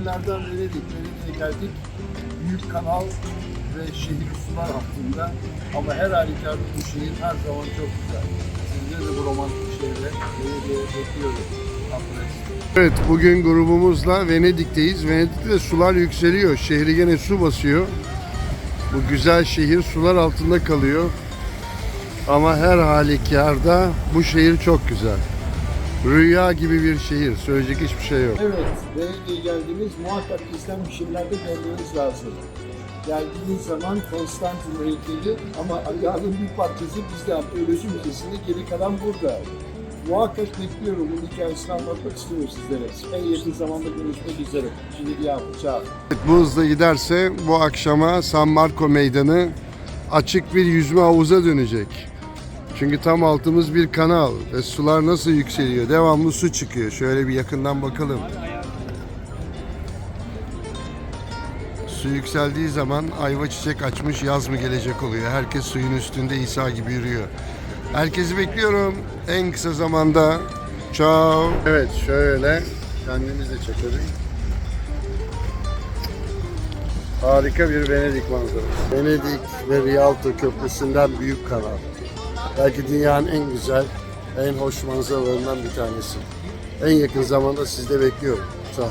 şehirlerden Venedik, Venedik'e geldik. Büyük kanal ve şehir sular hattında ama her halükarda bu şehir her zaman çok güzel. Sizleri de bu romantik şehre Venedik'e bekliyoruz. Evet bugün grubumuzla Venedik'teyiz. Venedik'te sular yükseliyor. Şehri gene su basıyor. Bu güzel şehir sular altında kalıyor. Ama her halükarda bu şehir çok güzel. Rüya gibi bir şehir. Söyleyecek hiçbir şey yok. Evet, Venedik'e geldiniz muhakkak bir şeylerde görmeniz lazım. Geldiğiniz zaman Konstantin heykeli ama ayağının bir parçası bizde Arkeoloji Müzesi'nde geri kalan burada. Muhakkak bekliyorum. Bunun hikayesini anlatmak istiyorum sizlere. En yakın zamanda görüşmek üzere. Şimdi bir ciao. Evet, Bu hızla giderse bu akşama San Marco Meydanı açık bir yüzme havuza dönecek. Çünkü tam altımız bir kanal ve sular nasıl yükseliyor? Devamlı su çıkıyor. Şöyle bir yakından bakalım. Su yükseldiği zaman ayva çiçek açmış yaz mı gelecek oluyor. Herkes suyun üstünde İsa gibi yürüyor. Herkesi bekliyorum en kısa zamanda. Ciao. Evet şöyle kendimizi de çekelim. Harika bir Venedik manzarası. Venedik ve Rialto Köprüsü'nden büyük kanal. Belki dünyanın en güzel, en hoş manzaralarından bir tanesi. En yakın zamanda sizde bekliyorum. Sağ ol.